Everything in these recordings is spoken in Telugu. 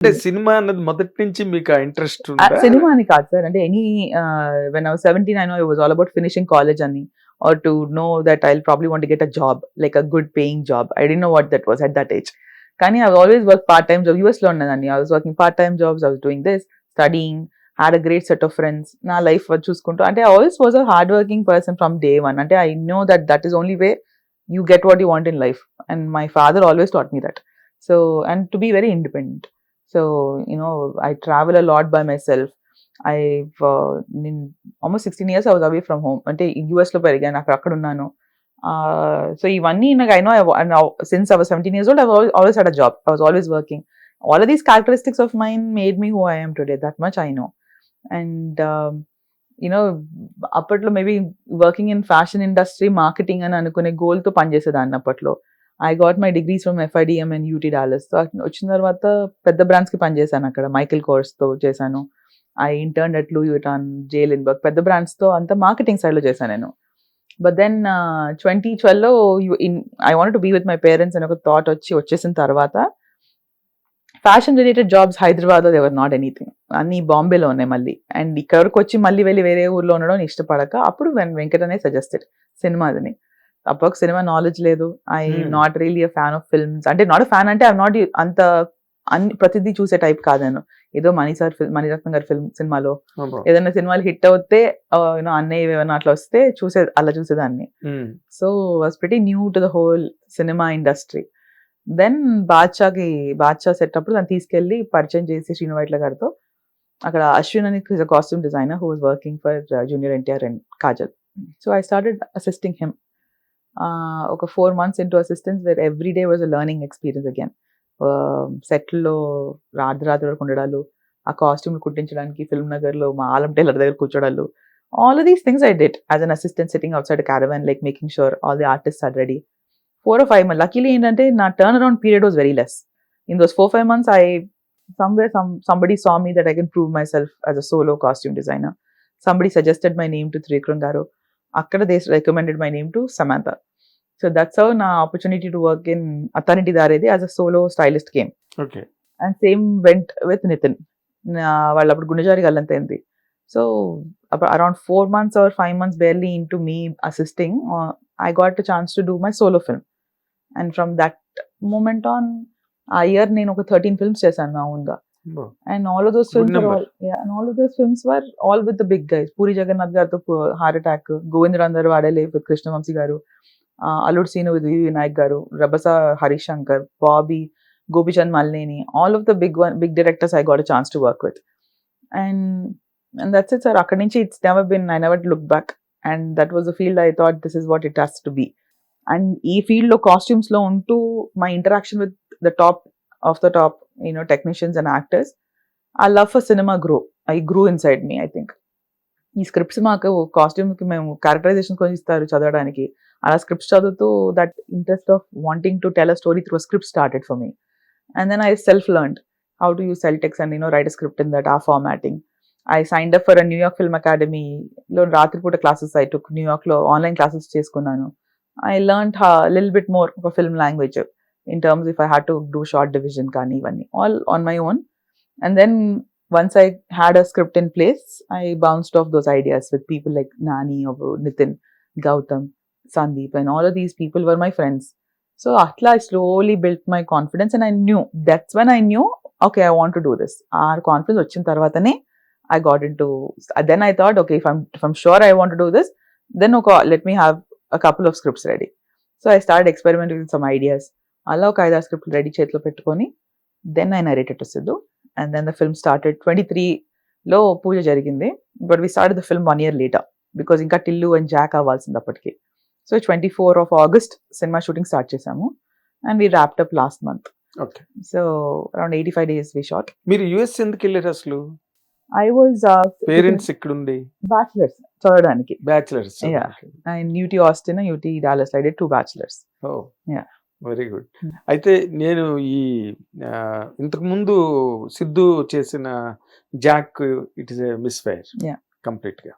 అంటే సినిమా అన్నది మొదటి నుంచి మీకు ఇంట్రెస్ట్ సినిమా అని కాదు సార్. అంటే any when I seventeen I know I was all about finishing college అని. Or to know that I probably want get a job like a good paying job I don't know what that was at that age కానీ I always work part time job యూఎస్లో ఉన్నదండి I was working part time jobs I was doing this studying had a great set of friends నా లైఫ్ చూసుకుంటూ అంటే always was a hard working person from day one అంటే I know that that is only way you get what you want in life and my father always taught me that so and to be very independent so you know i travel a lot by myself. I've uh, in almost 16 years away from home అంటే యూఎస్లో పెరిగాను అక్కడ అక్కడ ఉన్నాను. సో ఇవన్నీ నాకు I know since our seventeen years old I always had a job I was always working all these characteristics of mind made me who I'm today that much I know and you know అప్పట్లో maybe working in fashion industry marketing అని అనుకునే గోల్తో పనిచేసేదాన్ని అప్పట్లో. I got my degrees from FIDM and UT Dallas so వచ్చిన తర్వాత పెద్ద బ్రాండ్స్కి పనిచేశాను అక్కడ. మైకిల్ కోర్స్తో చేశాను. ఐ ఇంటర్న్ అట్ లూ యూటాన్ జేల్ ఇన్బర్గ్ పెద్ద బ్రాండ్స్తో అంతా మార్కెటింగ్ సైడ్లో చేశాను నేను. But then twenty ట్వెల్వ్లో in I want to be with my parents అని ఒక థాట్ వచ్చి వచ్చేసిన తర్వాత fashion related jobs Hyderabad there were not anything అన్ని బాంబేలో ఉన్నాయి మళ్ళీ. అండ్ ఇక్కడ వరకు వచ్చి మళ్ళీ వెళ్ళి వేరే ఊర్లో ఉండడం ఇష్టపడక అప్పుడు వెన్ వెంకట్ అనే సజెస్టెడ్ సినిమాదని అప్పుడు సినిమా నాలెడ్జ్ లేదు. I. Not really a fan of films అంటే నాట్ ఫ్యాన్ అంటే ఐ నాట్ అంత అన్ని ప్రతిదీ చూసే టైప్ కాదు నేను. ఏదో మణి సార్ ఫిల్మ్ మణిరత్నం గారి ఫిల్మ్ సినిమాలో ఏదైనా సినిమాలు హిట్ అవుతే యూనో అన్నయ్య ఏమైనా అట్లా వస్తే చూసే అలా చూసేదాన్ని. So was pretty new to the whole cinema industry then బాద్షాకి Baadshah set అప్పుడు దాన్ని తీసుకెళ్ళి పరిచయం చేసి శ్రీను వైట్ల గారితో. అక్కడ అశ్విన్ అని costume designer who was working for junior NTR and Kajal so I started assisting him ఒక four months into assistance where every day was a learning experience again సెట్లో రాత్రి రాత్రి వరకు ఉండడాలు ఆ కాస్ట్యూమ్లు కుట్టించడానికి ఫిల్మ్ నగర్లో మా ఆలం టైలర్ దగ్గర కూర్చోడాలు. All these things I did as an assistant sitting outside caravan like making sure all the artist are ready four five month luckily ఏంటంటే నా turn around period was very less in those four five months I somewhere some somebody saw me that I can prove myself as a solo costume designer somebody suggested my name to త్రికృంగారు అక్కడ they recommended my name to Samantha So that's how నా opportunity to work in Athaniti Daredi as a solo stylist came. Okay and same went with Nithin వాళ్ళు అప్పుడు Gundejaari Gallanthayyinde so around four months or five months barely into me assisting I got a chance to do my solo film and from that moment on a year నేను ఒక థర్టీన్ ఫిల్మ్స్ చేశాను నా ఓన్గా and all of those films all of those films were all with the big guys Puri Jagannath గారితో హార్ట్ అటాక్ గోవింద్ అందరు వాడేలే with Krishna Vamsi garu. Alludu scene with Vinayak గారు Rabhasa Harish Shankar Bobby Gopichand Malineni all of the big one big directors I got a chance to work with. And and that's it sir. అక్కడి నుంచి it's never been I never look back. And that was a field I thought this is what it has to be. And ఈ ఫీల్డ్లో కాస్ట్యూమ్స్లో ఉంటూ my interaction with the top of the top you know technicians and actors I love for cinema grow. I grew inside me I think. ఈ స్క్రిప్ట్స్ మాకు కాస్ట్యూమ్కి మేము క్యారెక్టరైజేషన్ కొంచెం ఇస్తారు చదవడానికి. అలా స్క్రిప్ట్స్ చదువుతూ that interest of wanting to tell a story through script started for me. And then I self learned how to use Celtx and you know write script in that uh formatting. I signed up for a New York film అకాడమీలో రాత్రిపూట క్లాసెస్ ఐ టుక్ న్యూయార్క్లో ఆన్లైన్ క్లాసెస్ చేసుకున్నాను. I learn lil bit more ఒక film language in terms if I had to do short division కానీ ఇవన్నీ all on my own. And then once I had a script in place, I bounced off those ideas with people like Nani or Nitin, Gautam, Sandeep, and all of these people were my friends. So Atla, I slowly built my confidence and I knew that's when I knew, okay, I want to do this. Our confidence వచ్చిన తర్వాతనే I got into then I thought, okay, if I'm if I'm sure I want to do this, then okay, let me have a couple of scripts ready. So I started experimenting with some ideas. అలా ఒక ఐదారు స్క్రిప్ట్ రెడీ చేతిలో పెట్టుకొని then I narrated to Siddhu and then the film started twenty త్రీలో పూజ జరిగింది. But we start the film one year later because ఇంకా టిల్లు అండ్ జాక్ అవ్వాల్సింది అప్పటికి. So twenty four of August cinema shooting start చేసాము. And we wrapped up last month okay so around eighty five days we shot మీరు యుఎస్ ఎందుకు వెళ్ళారు అసలు? ఐ వాజ్ పేరెంట్స్ ఇక్కడ ఉండి బ్యాచులర్స్ చదవడానికి bachelors Yeah. And UT Austin UT Dallas I did two bachelors oh Yeah. Very good. అయితే నేను ఈ ఆ, ఇంతకు ముందు సిద్ధు చేసిన Jack it is a misfire Yeah. కంప్లీట్గా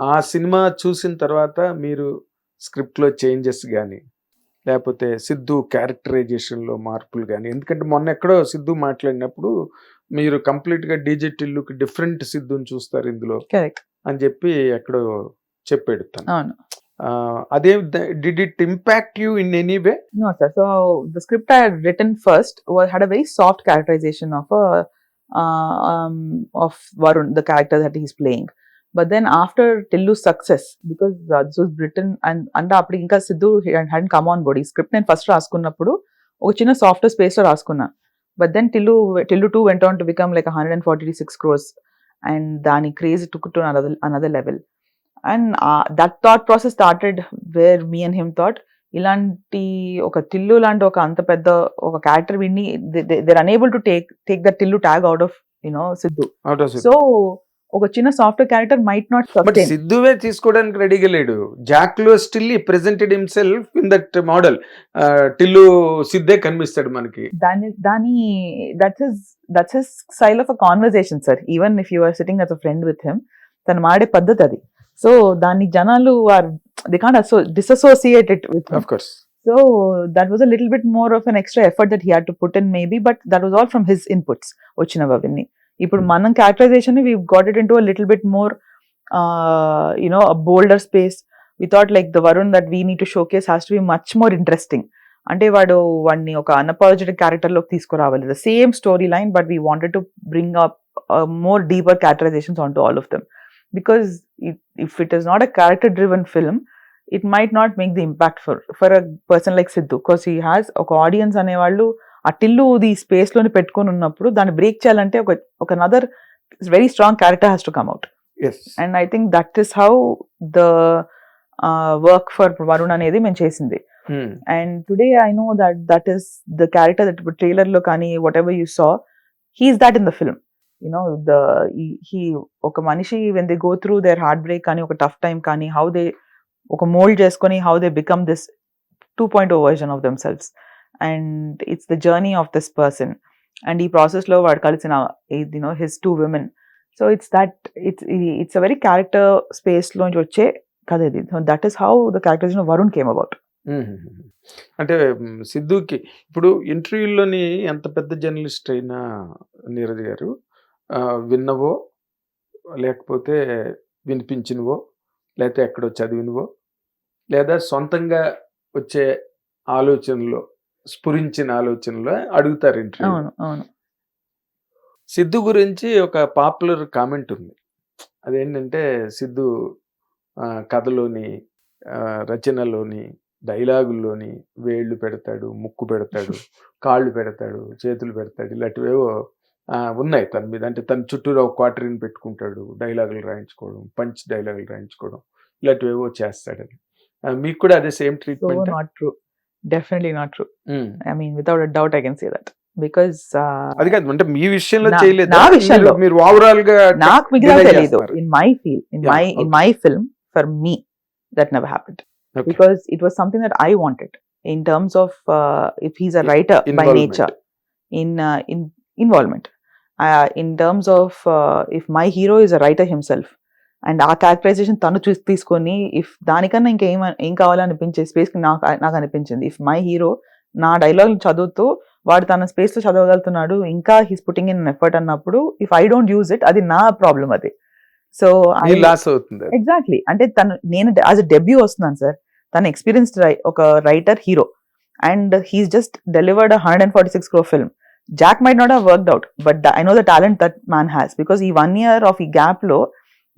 ఆ సినిమా చూసిన తర్వాత మీరు స్క్రిప్ట్లో చేంజెస్ కానీ లేకపోతే సిద్ధు క్యారెక్టరైజేషన్లో మార్పులు కానీ ఎందుకంటే మొన్న ఎక్కడో సిద్ధు మాట్లాడినప్పుడు మీరు కంప్లీట్గా డిజిట్ ఇల్లుకి డిఫరెంట్ సిద్ధుని చూస్తారు ఇందులో అని చెప్పి ఎక్కడో చెప్పాడు తను అవును ఆ, అదే did it impact you in any way No, sir. So the script I had written first was had a very soft characterization of a uh, um, of Varun, the character that he's playing. But then after Tillu's success, because uh, this was written and and అప్పుడు ఇంకా Siddhu hadn't come on board. ఈ స్క్రిప్ట్ నేను ఫస్ట్ రాసుకున్నప్పుడు ఒక చిన్న సాఫ్ట్వేర్ స్పేస్ లో రాసుకున్నా but then Tillu Tillu two went on to become like hundred and forty six crores and దాని craze took to another another level And that thought process started where me and him thought ఇలాంటి ఒక తిల్లు లాంటి ఒక అంత పెద్ద ఒక క్యారెక్టర్ విని they're unable to take take the Tillu tag out of you know Siddhu so ఒక చిన్న software character might not but సిద్ధువే తీసుకోవడానికి రెడీగా లేడు. జాక్లో still presented himself in that model Tillu సిద్ధే కనిపిస్తాడు మనకి. దాని దాని that's his that's his style of a conversation sir even if you are sitting as a friend with him తను మాడే పద్ధతి అది. సో దాన్ని జనాలు are the can't అసో dissociated with of course So that was a little bit more of an extra effort that he had to put in, maybe, but that was all from his inputs. వచ్చినవన్నీ ఇప్పుడు మనం characterisation we got it in to little bit more you know a bolder space we thought like the Varun that we need to showcase has to be much more interesting అంటే వాడు వాడిని ఒక అన్అపాలజెటిక్ క్యారెక్టర్లోకి తీసుకురావాలి. The same story line but we wanted to bring up more deeper characterisations on to all of them because if it is not a character driven film it might not make the impact for for a person like Siddhu because he has ఒక ఆడియన్స్ అనేవాళ్ళు ఆ టిల్లు ది స్పేస్లోని పెట్టుకొని ఉన్నప్పుడు దాన్ని బ్రేక్ చేయాలంటే ఒక ఒక another very strong character has to come out and I think that is how the work for Varun అనేది మేము చేసింది. And today I know that that is the character that ఇప్పుడు ట్రైలర్లో కానీ whatever you saw he's that in the film you know the he ఒక మనిషి when they go through their heartbreak కానీ ఒక టఫ్ టైం కానీ హౌ దే ఒక మోల్డ్ చేసుకొని how they become this two point O version of themselves and it's the journey of this person and ఈ ప్రాసెస్లో వాడు కలిసిన you know his two women so it's that it's it's a very character స్పేస్లోంచి వచ్చే కథ ఇది. That is how the characterisation Varun came about అంటే సిద్ధుకి ఇప్పుడు ఇంటర్వ్యూలోని ఎంత పెద్ద జర్నలిస్ట్ అయినా నీరజ్ గారు విన్నవో లేకపోతే వినిపించినవో లేకపోతే ఎక్కడో చదివినవో లేదా సొంతంగా వచ్చే ఆలోచనలో స్ఫురించిన ఆలోచనలో అడుగుతారు ఇంటర్వ్యూ అవును అవును. సిద్ధు గురించి ఒక పాపులర్ కామెంట్ ఉంది. అదేంటంటే సిద్ధు కథలోని రచనలోని డైలాగుల్లోని వేళ్ళు పెడతాడు ముక్కు పెడతాడు కాళ్ళు పెడతాడు చేతులు పెడతాడు ఇలాంటివేవో ఉన్నాయి. తన మీద అంటే తన చుట్టూరు ఒక క్వార్టరీని పెట్టుకుంటాడు. డైలాగులు రాయించుకోవడం పంచ్ డైలాగులు రాయించుకోవడం ఇలాంటివేవో చేస్తాడని ఆ, మీకు కూడా అదే same treatment? Not true definitely not true I mean without a doubt I can say that because అది కాదు. అంటే మీ విషయంలో చేయలేదు? నా విషయంలో. మీరు ఓవరాల్గా నాకు మిగతా చేస్తున్నారు. In my feel in my in. My film for me that never happened Okay. because it was something that I wanted. In terms of uh, if he's a I- writer by involvement. Uh, uh, terms of uh, if my hero is a writer himself, and uh characterisation తను చూసి తీసుకొని ఇఫ్ దానికన్నా ఇంకేం ఏం కావాలనిపించే స్పేస్ నాకు నాకు అనిపించింది. ఇఫ్ మై హీరో నా డైలాగ్ చదువుతూ వాడు తన స్పేస్లో చదవగలుగుతున్నాడు ఇంకా హీస్ పుట్టింగ్ ఇన్ ఎఫర్ట్ అన్నప్పుడు if I don't use it అది నా ప్రాబ్లం అది. సో మీ లాస్ అవుతుంది. అది. ఎగ్జాక్ట్లీ అంటే తను నేను యాజ్ అ డెబ్యూ వస్తున్నాను సార్. తను ఎక్స్పీరియన్స్డ్ ఒక writer hero and he's just delivered hundred and forty six crore film Jack might not have worked out but I know the talent that man has because ఈ వన్ ఇయర్ ఆఫ్ ఈ గ్యాప్లో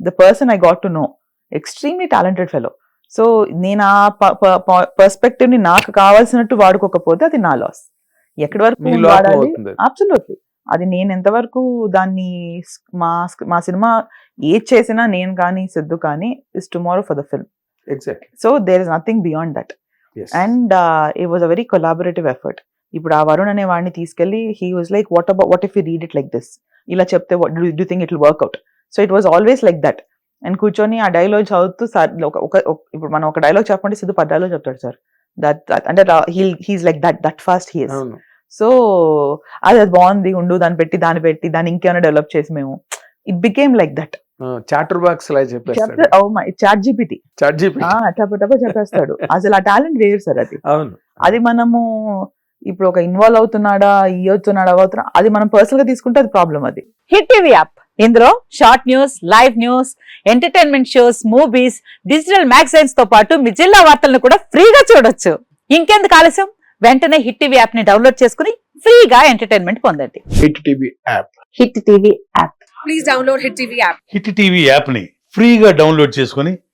the person I got to know extremely talented fellow so నేను ఆ పర్స్పెక్టివ్ని నాకు కావాల్సినట్టు వాడుకోకపోతే అది నా లాస్ ఎక్కడి వరకు వాడాలి. అబ్సల్యూట్లీ అది నేను ఎంతవరకు దాన్ని మా మా సినిమా ఏది చేసినా నేను కానీ సిద్ధు కానీ is tomorrow for the film exactly so there is nothing beyond that and it was a very collaborative effort ఇప్పుడు ఆ వరుణ్ అనే వాడిని తీసుకెళ్ళి he was like what about what if you read it like this ఇలా చెప్తే do think it will work out so it was always like that and కూర్చొని ఆ డైలాగ్ చదువుతూ సార్ ఒక ఇప్పుడు మనం ఒక డైలాగ్ చెప్పండి సిద్ధు పది డైలాగ్ చెప్తాడు సార్. దట్ అంటే he's like that that fast he's so అది అది బాగుంది ఉండు దాన్ని పెట్టి దాన్ని పెట్టి దాన్ని ఇంకేమైనా డెవలప్ చేసి మేము it became like that chatterbox లా చెప్పేస్తాడు. చెప్తే oh my ChatGPT ChatGPT టప టప చెప్పేస్తాడు. అసలు ఆ టాలెంట్ వేరు సార్ అది. అవును. అది మనము ఇప్పుడు ఒక ఇన్వాల్వ్ అవుతున్నాడా ఇవ్వతున్నాడా అవుతున్నా అది మనం పర్సనల్గా తీసుకుంటే అది ప్రాబ్లం అది. హిట్ టీవీ యాప్ ఇందులో short news live news entertainment shows movies digital మ్యాగజైన్స్తో పాటు మీ జిల్లా వార్తలను కూడా ఫ్రీగా చూడొచ్చు. ఇంకెందుకు ఆలస్యం? వెంటనే హిట్ టీవీ యాప్ని డౌన్లోడ్ చేసుకుని ఫ్రీగా ఎంటర్టైన్మెంట్ పొందండి. Hit TV app Hit TV app please download Hit TV app. Hit TV యాప్ని ఫ్రీగా డౌన్లోడ్ చేసుకొని